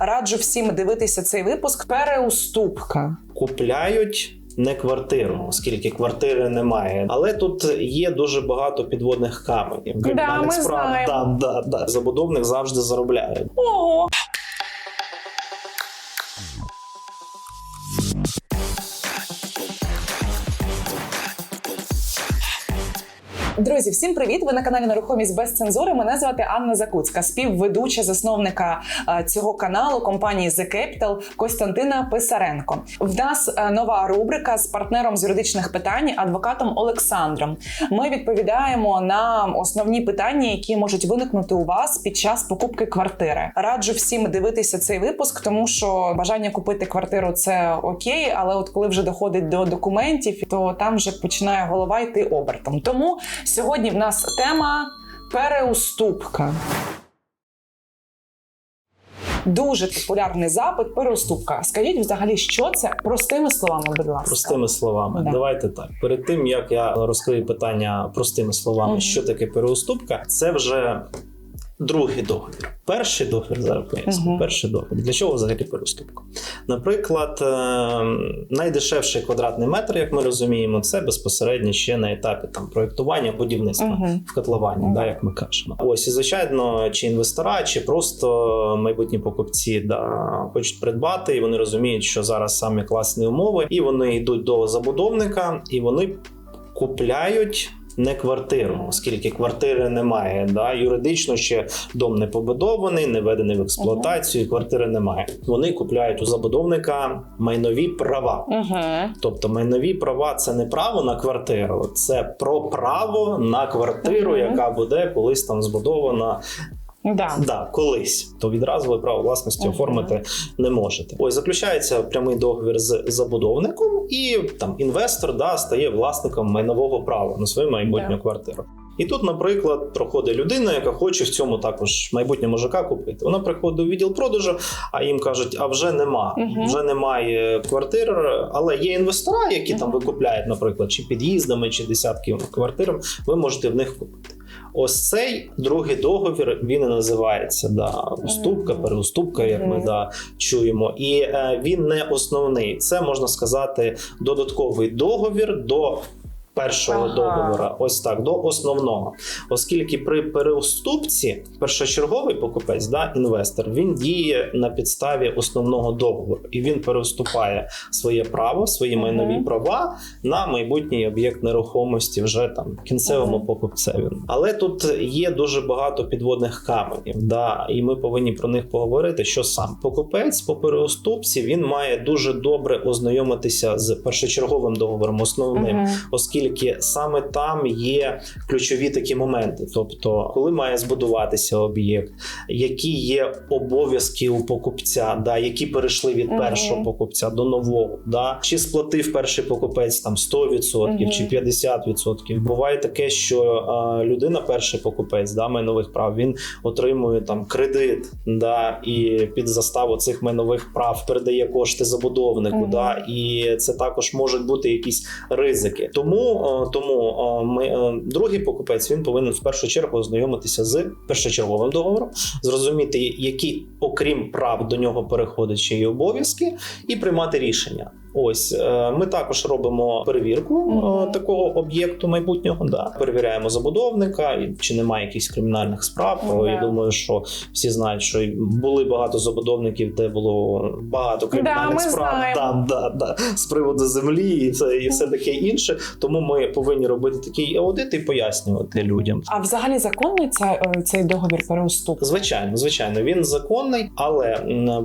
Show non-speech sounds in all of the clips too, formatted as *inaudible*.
Раджу всім дивитися цей випуск. Переуступка. купляють. Не квартиру, оскільки квартири немає, але тут є дуже багато підводних каменів. Да, ми справ. знаємо. Да, да, да. Забудовник завжди заробляє. Ого. Друзі, всім привіт! Ви на каналі Нерухомість без цензури. Мене звати Анна Закуцька, співведуча засновника е, цього каналу компанії The Capital Костянтина Писаренко. В нас е, нова рубрика з партнером з юридичних питань, адвокатом Олександром. Ми відповідаємо на основні питання, які можуть виникнути у вас під час покупки квартири. Раджу всім дивитися цей випуск, тому що бажання купити квартиру це окей, але от коли вже доходить до документів, то там вже починає голова йти обертом. Тому сьогодні в нас тема переуступка. Дуже популярний запит переуступка. Скажіть взагалі, що це простими словами, будь ласка. Простими словами, Да. давайте так. Перед тим як я розкрию питання простими словами, Мгм. що таке переуступка, це вже другий договір. Перший договір зараз поясню. Мгм. Перший договір. Для чого взагалі переуступка? Наприклад, е, найдешевший квадратний метр, як ми розуміємо, це безпосередньо ще на етапі там проєктування будівництва Мгм. в котловані, Мгм. да, як ми кажемо. Ось і звичайно, чи інвестора, чи просто майбутні покупці да, хочуть придбати, і вони розуміють, що зараз саме класні умови, і вони йдуть до забудовника, і вони купляють. Не квартиру, оскільки квартири немає. Да? Юридично ще дом не побудований, не введений в експлуатацію, квартири немає. Вони купляють у забудовника майнові права. Угу. Тобто майнові права це не право на квартиру, це про право на квартиру, Мгм. яка буде колись там збудована. Да. Да, колись то відразу ви право власності Мгм. оформити не можете. Ось заключається прямий договір з забудовником, і там інвестор да стає власником майнового права на свою майбутню Да. квартиру. І тут, наприклад, проходить людина, яка хоче в цьому також майбутнього ЖК купити. Вона приходить у відділ продажу, а їм кажуть, а вже нема, Мгм. вже немає квартир, але є інвестора, які там викупляють, наприклад, чи під'їздами, чи десятки квартир. Ви можете в них купити. Ось цей другий договір він і називається да, уступка, переуступка, як ми да, чуємо. І е, він не основний. Це можна сказати додатковий договір до. Першого Ага. договора, ось так, до основного. Оскільки при переуступці першочерговий покупець, да, інвестор, він діє на підставі основного договору, і він переуступає своє право, свої майнові права на майбутній об'єкт нерухомості вже там кінцевому Мгм. покупцеві. Але тут є дуже багато підводних каменів, да, і ми повинні про них поговорити. Що сам покупець по переуступці він має дуже добре ознайомитися з першочерговим договором, основним, Мгм. Оскільки саме там є ключові такі моменти. Тобто, коли має збудуватися об'єкт, які є обов'язки у покупця, да, які перейшли від першого покупця до нового, да, чи сплатив перший покупець там 100% Мгм. чи 50%. Буває таке, що людина, перший покупець да, майнових прав, він отримує там кредит, да, і під заставу цих майнових прав передає кошти забудовнику. Да, і це також можуть бути якісь ризики. Тому, е, тому е, ми, е, другий покупець він повинен в першу чергу ознайомитися з першочерговим договором, зрозуміти, які, окрім прав, до нього переходять ще й обов'язки, і приймати рішення. Ось е, ми також робимо перевірку е, такого об'єкту майбутнього. Да. Перевіряємо забудовника, чи немає якихось кримінальних справ. Ну, Я думаю, що всі знають, що були багато забудовників, де було багато кримінальних ми справ. Да, да, да, з приводу землі і все, і все таке інше. Тому ми повинні робити такий аудит і пояснювати людям. А взагалі законний ця, е, цей договір переуступки? Звичайно, звичайно, він законний, але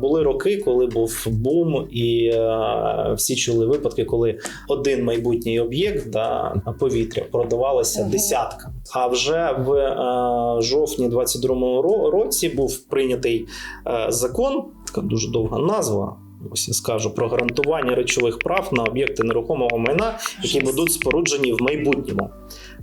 були роки, коли був бум, і е, всі чули випадки, коли один майбутній об'єкт да, повітря продавалося Мгм. десятками. А вже в е, жовтні 22-му році був прийнятий е, закон, така дуже довга назва. ось я скажу про гарантування речових прав на об'єкти нерухомого майна, які будуть споруджені в майбутньому.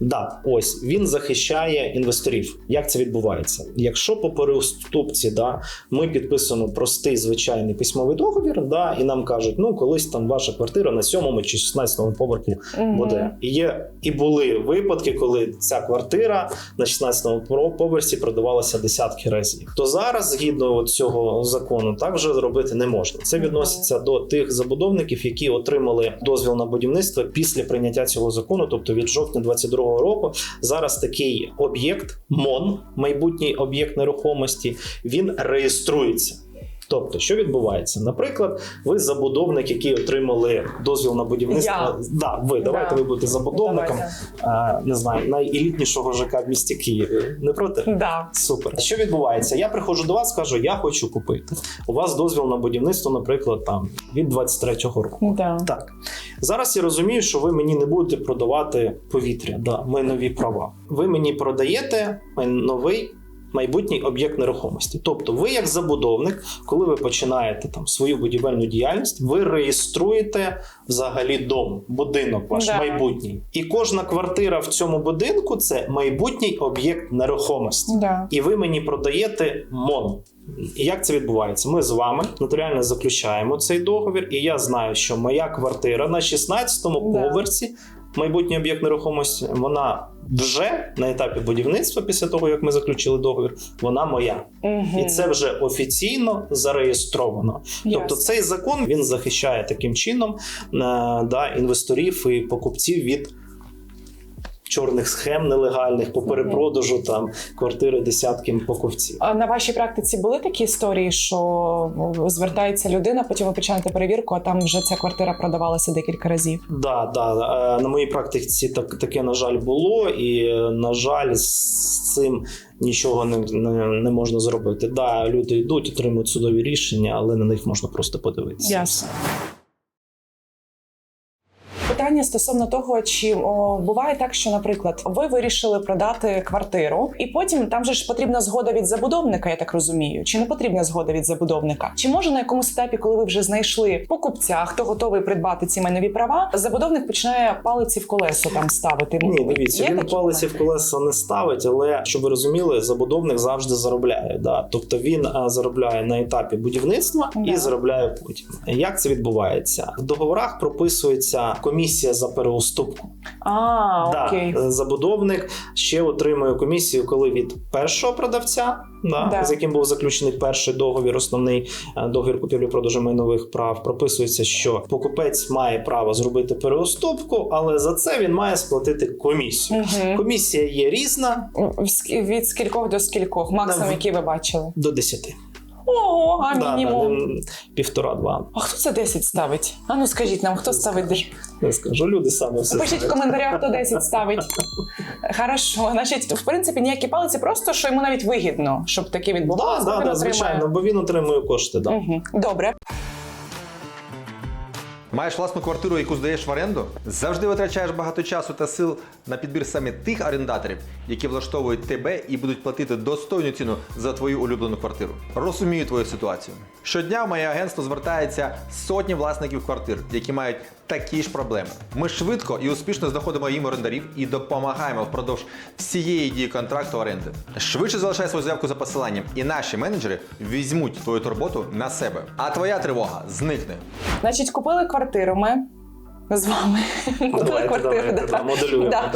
Да, ось він захищає інвесторів. Як це відбувається? Якщо по переуступці да, ми підписуємо простий звичайний письмовий договір, да, і нам кажуть, ну колись там ваша квартира на сьомому чи 16 поверхі Мгм. буде. І є і були випадки, коли ця квартира на 16-му поверсі продавалася десятки разів. То зараз, згідно цього закону, так вже зробити не можна. Це відноситься до тих забудовників, які отримали дозвіл на будівництво після прийняття цього закону, тобто від жовтня 22 року. Зараз такий об'єкт МОН, майбутній об'єкт нерухомості, він реєструється. Тобто, що відбувається? Наприклад, ви забудовник, який отримали дозвіл на будівництво. Я. Да, ви давайте Да. ви будете забудовником. А, не знаю, найелітнішого ЖК в місті Києві. Не проти? Да. Супер. Що відбувається? Я приходжу до вас, кажу, я хочу купити. У вас дозвіл на будівництво, наприклад, там від 23-го року. Да. Так, зараз я розумію, що ви мені не будете продавати повітря, да, майнові права. Ви мені продаєте новий майбутній об'єкт нерухомості. Тобто, ви, як забудовник, коли ви починаєте там свою будівельну діяльність, ви реєструєте взагалі дом, будинок ваш Да. майбутній. І кожна квартира в цьому будинку це майбутній об'єкт нерухомості. Да. І ви мені продаєте МОН. І як це відбувається? Ми з вами нотаріально заключаємо цей договір, і я знаю, що моя квартира на 16-му Да. поверсі, майбутній об'єкт нерухомості, вона вже на етапі будівництва, після того як ми заключили договір, вона моя. угу. І це вже офіційно зареєстровано. Тобто цей закон він захищає таким чином е, да, інвесторів і покупців від. Чорних схем нелегальних по перепродажу там квартири десяткам покупців. А на вашій практиці були такі історії, що ну, звертається людина, потім ви починаєте перевірку, а там вже ця квартира продавалася декілька разів. Да, да. е, На моїй практиці так, таке, на жаль, було, і, е, на жаль, з цим нічого не, не, не можна зробити. Да, люди йдуть, отримують судові рішення, але на них можна просто подивитися. Ясно. Питання стосовно того, чи о, буває так, що, наприклад, ви вирішили продати квартиру, і потім там же ж потрібна згода від забудовника, я так розумію. Чи не потрібна згода від забудовника? Чи може на якомусь етапі, коли ви вже знайшли покупця, хто готовий придбати ці майнові права, забудовник починає палиці в колесо там ставити? Ні, дивіться, Є він такі палиці в колеса не ставить, але щоб ви розуміли, забудовник завжди заробляє. Да? Тобто він а, заробляє на етапі будівництва Да. і заробляє потім. Як це відбувається? В договорах прописується комісія за переуступку. А, Да, окей. е, забудовник ще отримує комісію, коли від першого продавця, да, Да. з яким був заключений перший договір, основний е, договір купівлі-продажу майнових прав, прописується, що покупець має право зробити переуступку, але за це він має сплатити комісію. Угу. Комісія є різна Від скількох до скількох? Максимум, який ви бачили? до 10. Ого, а Да, да, мінімум. Півтора-два. А хто це 10 ставить? А ну скажіть нам, хто ставить 10? Я скажу, люди саме все. Пишіть в коментарях, хто 10 ставить. Хорошо, значить, в принципі, ніякі палиці, просто що йому навіть вигідно, щоб таке Да, відбувалося. да, він да, звичайно, бо він отримує кошти. Да. Мгм. Добре. Маєш власну квартиру, яку здаєш в оренду? Завжди витрачаєш багато часу та сил на підбір саме тих орендаторів, які влаштовують тебе і будуть платити достойну ціну за твою улюблену квартиру. Розумію твою ситуацію. Щодня в моє агентство звертається сотні власників квартир, які мають такі ж проблеми. Ми швидко і успішно знаходимо їм орендарів і допомагаємо впродовж всієї дії контракту оренди. Швидше залишай свою заявку за посиланням, і наші менеджери візьмуть твою турботу на себе. А твоя тривога зникне. Значить, купили квартиру ми з вами. Купили квартиру, давайте, да, моделюємо, Да.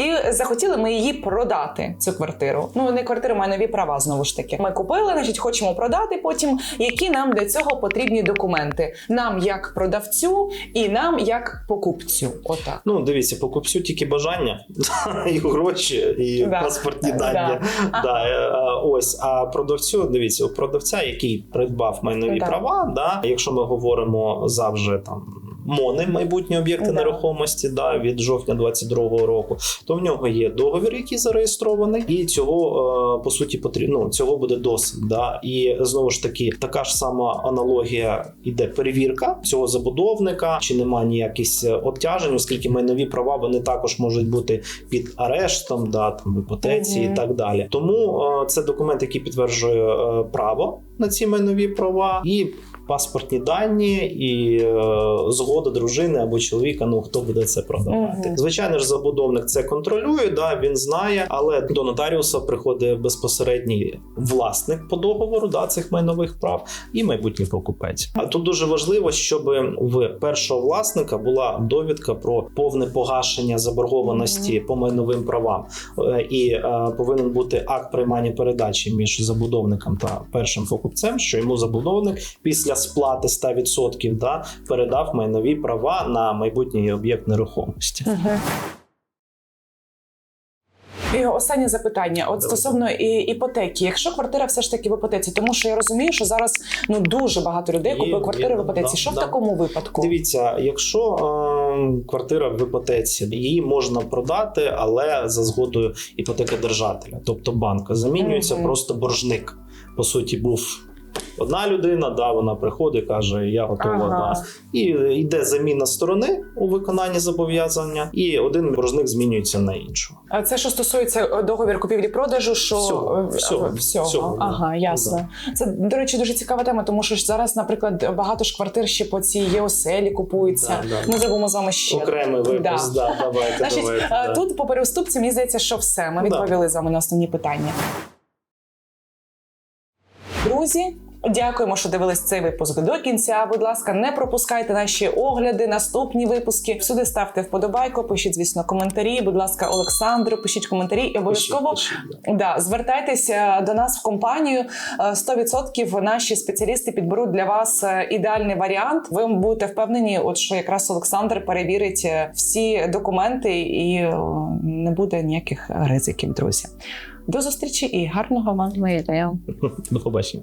І захотіли ми її продати, цю квартиру. Ну, не квартиру, має нові права знову ж таки. Ми купили, значить, хочемо продати потім. Які нам для цього потрібні документи? Нам як продавцю і нам як покупцю. Отак. Ну, дивіться, покупцю тільки бажання *laughs* і гроші, і Да. паспортні Да. дані. А- Да. е, е, ось, а продавцю, дивіться, у продавця, який придбав майнові Да. права, да, якщо ми говоримо за вже там. Мони, майбутні об'єкти Да. нерухомості, да, від жовтня 22-го року, то в нього є договір, який зареєстрований, і цього е, по суті потрібно. Ну, цього буде досить. Да. І знову ж таки, така ж сама аналогія іде перевірка цього забудовника, чи немає ніяких е, обтяжень, оскільки майнові права вони також можуть бути під арештом, да, там в іпотеці Мгм. і так далі. Тому е, це документ, який підтверджує право на ці майнові права і. Паспортні дані і е, згода дружини або чоловіка. Ну хто буде це продавати? Мгм. Звичайно ж, забудовник це контролює. Да, він знає, але до нотаріуса приходить безпосередній власник по договору да, цих майнових прав і майбутній покупець. А тут дуже важливо, щоб в першого власника була довідка про повне погашення заборгованості по майновим правам, Е, і е, повинен бути акт приймання передачі між забудовником та першим покупцем, що йому забудовник після сплати 100% да, передав майнові права на майбутній об'єкт нерухомості. І останнє запитання: от стосовно і, іпотеки, якщо квартира все ж таки в іпотеці, тому що я розумію, що зараз ну дуже багато людей купує квартири в іпотеці. да, що в такому випадку? Дивіться, якщо е, квартира в іпотеці, її можна продати, але за згодою іпотекодержателя, тобто банка, замінюється Мгм. просто боржник. По суті, був. Одна людина, да, вона приходить, каже: Я готова. Ага. Да. І йде заміна сторони у виконанні зобов'язання, і один боржник змінюється на іншого. А це що стосується е, договір купівлі-продажу, що Всього, е, всього, всього. всього, ага, ясно. Це до речі, дуже цікава тема, тому що ж зараз, наприклад, багато ж квартир ще по цій ЄОСЕЛі купуються. Да, да. Ми зробимо з вами ще Окремий випуск, Да. да. давайте, Значить, давайте. да. тут по переуступці мені здається, що все. Ми Да. відповіли з вами на основні питання. Друзі. Дякуємо, що дивились цей випуск до кінця. Будь ласка, не пропускайте наші огляди, наступні випуски. Всюди ставте вподобайку, пишіть, звісно, коментарі. Будь ласка, Олександру, пишіть коментарі і обов'язково Пишіть, пишіть, да. Звертайтеся до нас в компанію. Е, 100% наші спеціалісти підберуть для вас е, ідеальний варіант. Ви будете впевнені, от що якраз Олександр перевірить е, всі документи і е, не буде ніяких ризиків, друзі. До зустрічі і гарного вам. Ми. До побачення.